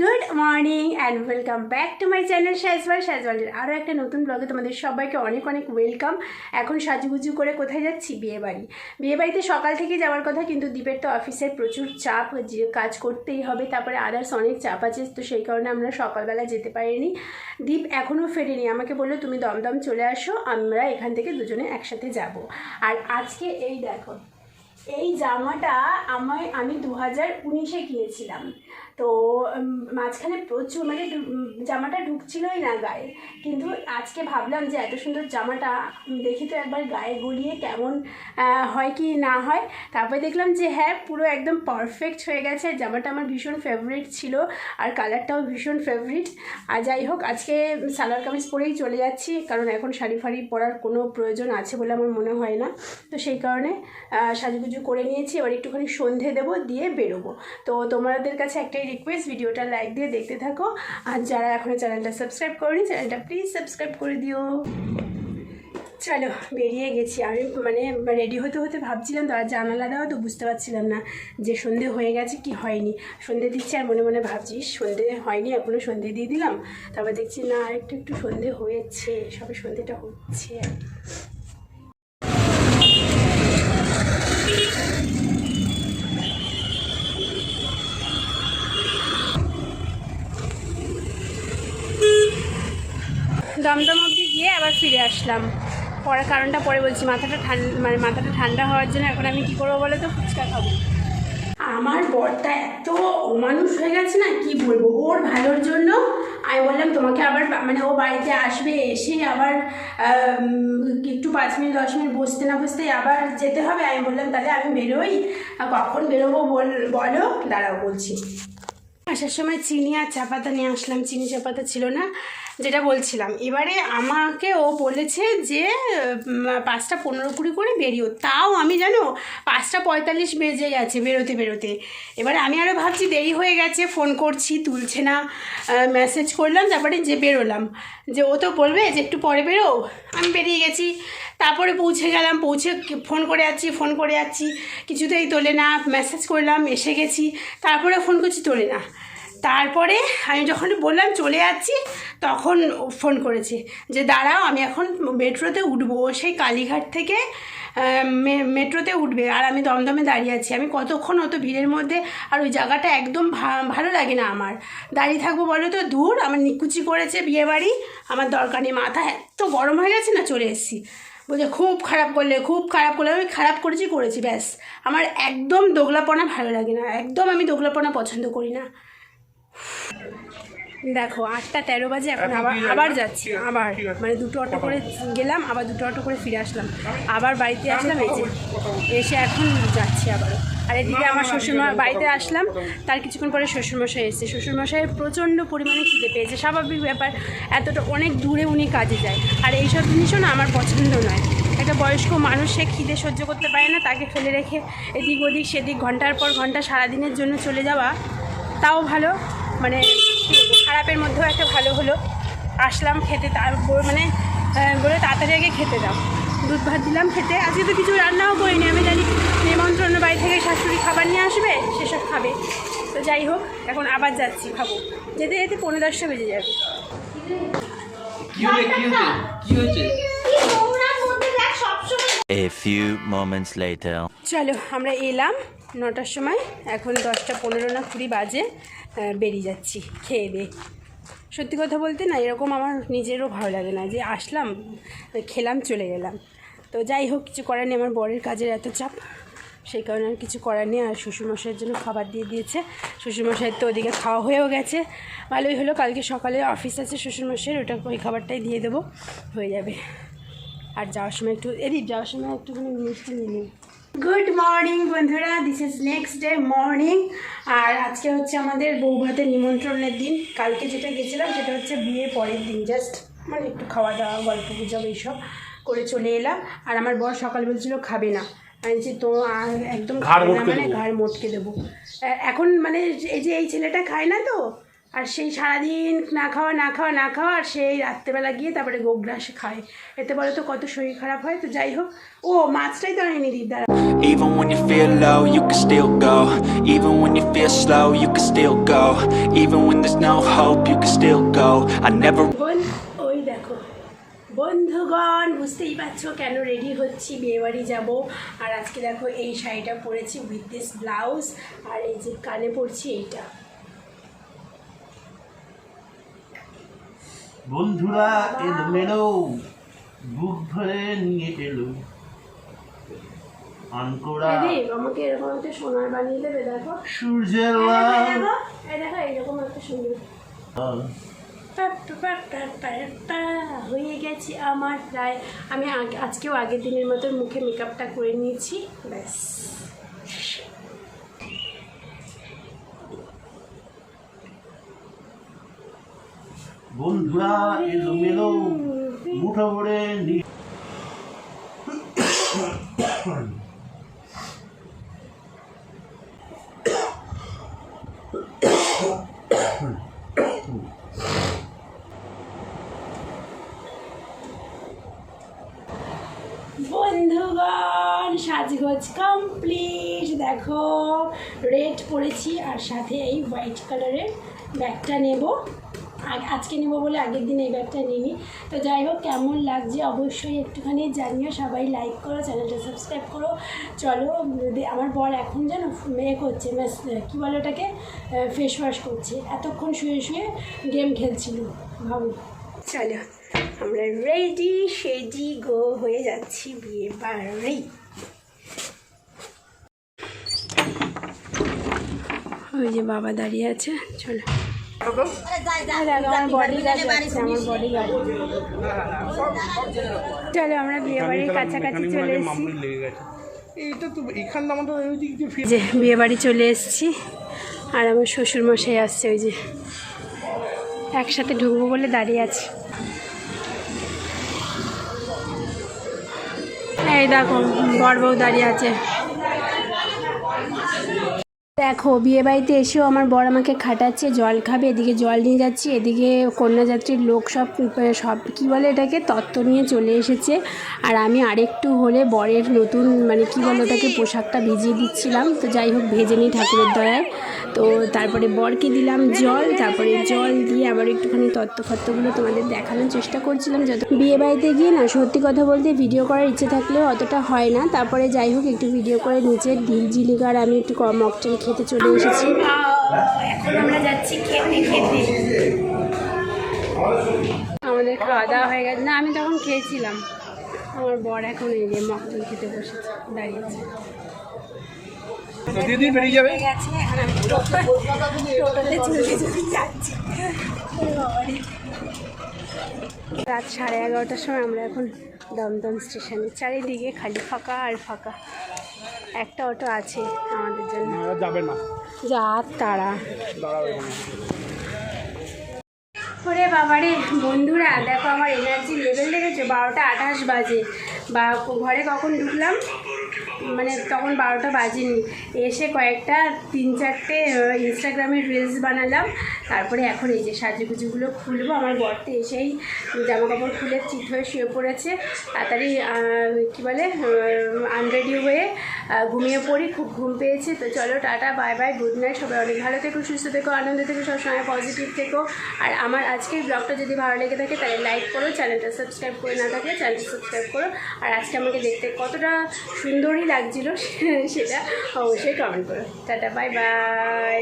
Good morning and welcome back to my channel সাজওয়াল সাজওয়ালের আরও একটা নতুন ব্লগে তোমাদের সবাইকে অনেক অনেক ওয়েলকাম। এখন সাজুগুজু করে কোথায় যাচ্ছি? বিয়ে বাড়ি। বিয়ে বাড়িতে সকাল থেকে যাওয়ার কথা, কিন্তু দীপের তো অফিসের প্রচুর চাপ, যে কাজ করতেই হবে, তারপরে আদার্স অনেক চাপ আছে, তো সেই কারণে আমরা সকালবেলা যেতে পারিনি। দীপ এখনও ফেরেনি, আমাকে বলল, তুমি দমদম চলে আসো, আমরা এখান থেকে দুজনে একসাথে যাব। আর আজকে এই দেখো, এই জামাটা আমায়, আমি দু হাজার উনিশে কিনেছিলাম। তো মাঝখানে প্রচুর মানে জামাটা ঢুকছিলই না গায়ে। কিন্তু আজকে ভাবলাম যে এত সুন্দর জামাটা দেখি তো একবার গায়ে গলিয়ে কেমন হয় কি না হয়। তারপরে দেখলাম যে হ্যাঁ পুরো একদম পারফেক্ট হয়ে গেছে। জামাটা আমার ভীষণ ফেভারিট ছিল আর কালারটাও ভীষণ ফেভারিট আর যাই হোক, আজকে সালোয়ার কামিজ পরেই চলে যাচ্ছি, কারণ এখন শাড়ি ফাড়ি পরার কোনো প্রয়োজন আছে বলে আমার মনে হয় না। তো সেই কারণে সাজুগুজু করে নিয়েছি। এবার একটুখানি সন্ধে দেবো, দিয়ে বেরোবো। তো তোমাদের কাছে একটাই রিকোয়েস্ট ভিডিওটা লাইক দিয়ে দেখতে থাকো। আর যারা এখনও চ্যানেলটা সাবস্ক্রাইব করেনি চ্যানেলটা প্লিজ সাবস্ক্রাইব করে দিও। চলো, বেরিয়ে গেছি। আমি মানে রেডি হতে হতে ভাবছিলাম, তো আর জানালা দেওয়া তো বুঝতে পারছিলাম না যে সন্ধে হয়ে গেছে কি হয়নি। সন্ধে দিচ্ছি আর মনে মনে ভাবছি সন্ধে হয়নি এখনও সন্ধে দিয়ে দিলাম। তারপর দেখছি, না একটু একটু সন্ধে হয়েছে, সবে সন্ধেটা হচ্ছে। আসলাম। পড়ার কারণটা পরে বলছি, মাথাটা ঠান্ডা মানে মাথাটা ঠান্ডা হওয়ার জন্য এখন আমি কী করব বলে তো? ফুচকা খাব। আমার বরটা এত অমানুষ হয়ে গেছে না, কি বলব? ওর ভালোর জন্য আমি বললাম, তোমাকে আবার মানে ও বাড়িতে আসবে, এসে আবার একটু পাঁচ মিনিট, দশ মিনিট বসতে না বসতে আবার যেতে হবে। আমি বললাম, তাহলে আমি বেরোই। কখন বেরোবো বল, বলো? দাঁড়াও বলছি। আসার সময় চিনি আর চা পাতা নিয়ে আসলাম। চিনি চা পাতা ছিল না, যেটা বলছিলাম। এবারে আমাকে ও বলেছে যে পাঁচটা পনেরো কুড়ি করে বেরিও। তাও আমি জানো, পাঁচটা পঁয়তাল্লিশ বেজে গেছে বেরোতে বেরোতে। এবারে আমি আরও ভাবছি, দেরি হয়ে গেছে, ফোন করছি, তুলছে না। মেসেজ করলাম, তারপরে যে বেরোলাম। যে ও তো বলবে যে, একটু পরে বেরো। আমি বেরিয়ে গেছি। তারপরে পৌঁছে গেলাম, পৌঁছে ফোন করে যাচ্ছি, ফোন করে যাচ্ছি। কিছুতেই তোলে না। মেসেজ করলাম, এসে গেছি। তারপরে ফোন করছি, তোলে না। তারপরে আমি যখন বললাম চলে যাচ্ছি, তখন ফোন করেছে যে, দাঁড়াও, আমি এখন মেট্রোতে উঠবো। সেই কালীঘাট থেকে মেট্রোতে উঠবে আর আমি দমদমে দাঁড়িয়ে আছি। আমি কতক্ষণ অত ভিড়ের মধ্যে আর ওই জায়গাটা একদম ভালো লাগে না আমার। দাঁড়িয়ে থাকব বলো তো? দূর, আমার নিকুচি করেছে বিয়ে বাড়ি আমার দরকার নেই, মাথা এত গরম হয়ে গেছে না, চলে এসেছি। বলছে, খুব খারাপ করলে, খুব খারাপ করলে। আমি খারাপ করেছি করেছি, ব্যাস। আমার একদম দোগলাপনা ভালো লাগে না, একদম আমি দোগলাপনা পছন্দ করি না। দেখো আটটা তেরো বাজে এখন আবার আবার যাচ্ছি আবার। মানে দুটো অটো করে গেলাম আবার দুটো অটো করে ফিরে আসলাম। আবার বাড়িতে আসলাম এই যে এসে এখন যাচ্ছি আবারও। আর এদিকে আমার শ্বশুরমা বাড়িতে আসলাম তার কিছুক্ষণ পরে শ্বশুরমশাই এসেছে। শ্বশুরমশাইয়ের প্রচণ্ড পরিমাণে খিদে পেয়েছে। স্বাভাবিক ব্যাপার এতটা অনেক দূরে উনি কাজে যায়। আর এইসব জিনিসও না আমার পছন্দ নয়। একটা বয়স্ক মানুষ সে খিদে সহ্য করতে পারে না তাকে ফেলে রেখে এদিক ওদিক সেদিক ঘণ্টার পর ঘণ্টা সারাদিনের জন্য চলে যাওয়া তাও ভালো। মানে খারাপের মধ্যেও একটা ভালো হলো। আসলাম খেতে তার উপর মানে বলে তাড়াতাড়ি আগে খেতে দাও। দুধ ভাত দিলাম খেতে। আজকে তো কিছু রান্নাও করিনি। আমি জানি নিমন্ত্রণ বাড়ি থেকে শাশুড়ি খাবার নিয়ে আসবে সেসব খাবে। তো যাই হোক এখন আবার যাচ্ছি খাব। যেতে যেতে পনেরো দশটা বেজে যাবে. চলো আমরা এলাম। নটার সময় এখন দশটা পনেরো না কুড়ি বাজে বেরিয়ে যাচ্ছি, খেয়ে দিয়ে। সত্যি কথা বলতে না, এরকম আমার নিজেরও ভালো লাগে না, যে আসলাম, খেলাম, চলে গেলাম। তো যাই হোক, কিছু করার নেই, আমার বরের কাজের এত চাপ, সেই কারণে আর কিছু করার নেই, আর শ্বশুরমশাইয়ের জন্য খাবার দিয়ে দিয়েছে। শ্বশুরমশাইয়ের তো ওদিকে খাওয়া হয়েও গেছে। ভালোই হলো, কালকে সকালে অফিস আছে শ্বশুরমশাইয়ের, ওটা ওই খাবারটাই দিয়ে দেবো, হয়ে যাবে। আর যাওয়ার সময় একটু, এদিক যাওয়ার সময় একটুখানি মিষ্টি নিয়ে নিই। গুড মর্নিং বন্ধুরা। This is next day morning আর আজকে হচ্ছে আমাদের বৌভাতের নিমন্ত্রণের দিন। কালকে যেটা গেছিলাম সেটা হচ্ছে বিয়ের পরের দিন। জাস্ট মানে একটু খাওয়া দাওয়া গল্প গুজব এইসব করে চলে এলাম। আর আমার বর সকাল বলছিল খাবে না। আমি তো আর একদম খাবে না মানে ঘাড় মোটকে দেবো। এখন মানে এই যে এই ছেলেটা খায় না তো আর সেই সারাদিন না খাওয়া না খাওয়া না খাওয়া আর সেই রাত্রেবেলা গিয়ে তারপরে গোগ্রাসে খায়। এতে বলে তো কত শরীর খারাপ হয়? তো যাই হোক। ও মাছটাই তো আনিনি দিদার Even when you feel low, you can still go. Even when you feel slow, you can still go. Even when there's no hope, you can still go. I never ওই দেখো। বন্ধুগণ বুঝতেই পারছ কেন রেডি হচ্ছি বিয়েবাড়ি যাব। আর আজকে দেখো এই শাড়িটা পরেছি উইথ দিস ব্লাউজ আর এই যে কানে পরছি এইটা। বন্ধুরা এলো মেলো। বুক ভরে নিয়ে এলো। আনকোড়া আমাকে এরকম একটা সোনার বানিয়ে দেবে দেখো। সূর্যের এই দেখো এই একটা সুন্দর। হয়ে গেছে আমার প্রায়। আমি আজকেও আগের দিনের মতো মুখে মেকআপটা করে নিয়েছি। ব্যাস। বন্ধুরা এলো মেলো মুঠো ভরে নিয়ে বন্ধুগণ সাজগোজ কমপ্লিট দেখো রেড পরেছি আর সাথে এই হোয়াইট কালারের ব্যাগটা নেব। আজকে নেব বলে আগের দিন এই ব্যাগটা নিইনি। তো যাই হোক, কেমন লাগছে অবশ্যই একটুখানি জানিও। সবাই লাইক করো, চ্যানেলটা সাবস্ক্রাইব করো। চলো আমার বর এখন যেন মেয়ে করছে কী বলে ওটাকে? ফেস ওয়াশ করছে। এতক্ষণ শুয়ে শুয়ে গেম খেলছিল, ভাবো। চলো, আমরা রেডি সেডি গো হয়ে যাচ্ছি বিয়ে বাড়ি। ওই যে বাবা দাঁড়িয়ে আছে চলো। দেখো, আমার বডি আমার বডি গার্ড। চলো আমরা বিয়েবাড়ির কাছাকাছি চলে এসেছি। যে বিয়ে বাড়ি চলে এসেছি আর আমার শ্বশুর মশাই আসছে ওই যে একসাথে ঢুকবো বলে দাঁড়িয়ে আছে। এই দেখো বড় বউ দাঁড়িয়ে আছে। দেখো, বিয়ে বাড়িতে এসেও আমার বর আমাকে খাটাচ্ছে, জল খাবে, এদিকে জল নিয়ে যাচ্ছি, এদিকে কন্যাযাত্রীর লোক সব সব, কী বলে এটাকে, তত্ত্ব নিয়ে চলে এসেছে। আর আমি আরেকটু হলে বরের নতুন মানে কী বলে ওটাকে, পোশাকটা ভিজিয়ে দিচ্ছিলাম। তো যাই হোক, ভেজে নিই ঠাকুরের দয়ায়। তো তারপরে বরকে দিলাম জল, তারপরে জল দিয়ে আবার একটুখানি তত্ত্ব ফত্ত্বগুলো তোমাদের দেখানোর চেষ্টা করছিলাম। যত, বিয়ে বাড়িতে গিয়ে না, সত্যি কথা বলতে ভিডিও করার ইচ্ছে থাকলেও অতটা হয় না। তারপরে যাই হোক, একটু ভিডিও করে নিচে ডিল জিলিকার আমি একটু কম মকটেল খেতে চলে এসেছি। এখন আমরা যাচ্ছি খেতে খেতে। আমাদের খাওয়া দাওয়া হয়ে গেছে। না আমি তখন খেয়েছিলাম। আমার বর এখন এই যে মকটেল খেতে বসেছে দাঁড়িয়েছে। দিদি বেরিয়ে যাবে। রাত সাড়ে এগারোটার সময় আমরা এখন দমদম স্টেশনে। চারিদিকে খালি ফাঁকা আর ফাঁকা। একটা অটো আছে আমাদের জন্য। যাবে না। যা তারা। ওরে বাবারে বন্ধুরা দেখো আমার এনার্জি লেভেল দেখেছ বারোটা আঠাশ বাজে। বা ঘরে কখন ঢুকলাম? মানে তখন বারোটা বাজেনি। এসে কয়েকটা, তিন চারটে ইনস্টাগ্রামের রিলস বানালাম। তারপরে এখন এই যে সাজুগুজুগুলো খুলবো, আমার বরতে এসেই জামা কাপড় খুলে চিত হয়ে শুয়ে পড়েছে। তাড়াতাড়ি কী বলে আনরেডি হয়ে ঘুমিয়ে পড়ি, খুব ঘুম পেয়েছে। তো চলো, tata bye bye good night সবাই অনেক ভালো থেকো, সুস্থ থেকো, আনন্দ থেকো, সবসময় পজিটিভ থেকো। আর আমার আজকের ব্লগটা যদি ভালো লেগে থাকে, তাহলে লাইক করো চ্যানেলটা সাবস্ক্রাইব করে না থাকলে চ্যানেলটা সাবস্ক্রাইব করো। আর আজকে আমাকে দেখতে কতটা সুন্দরই লাগছিল সেটা অবশ্যই কমেন্ট করো। Tata bye by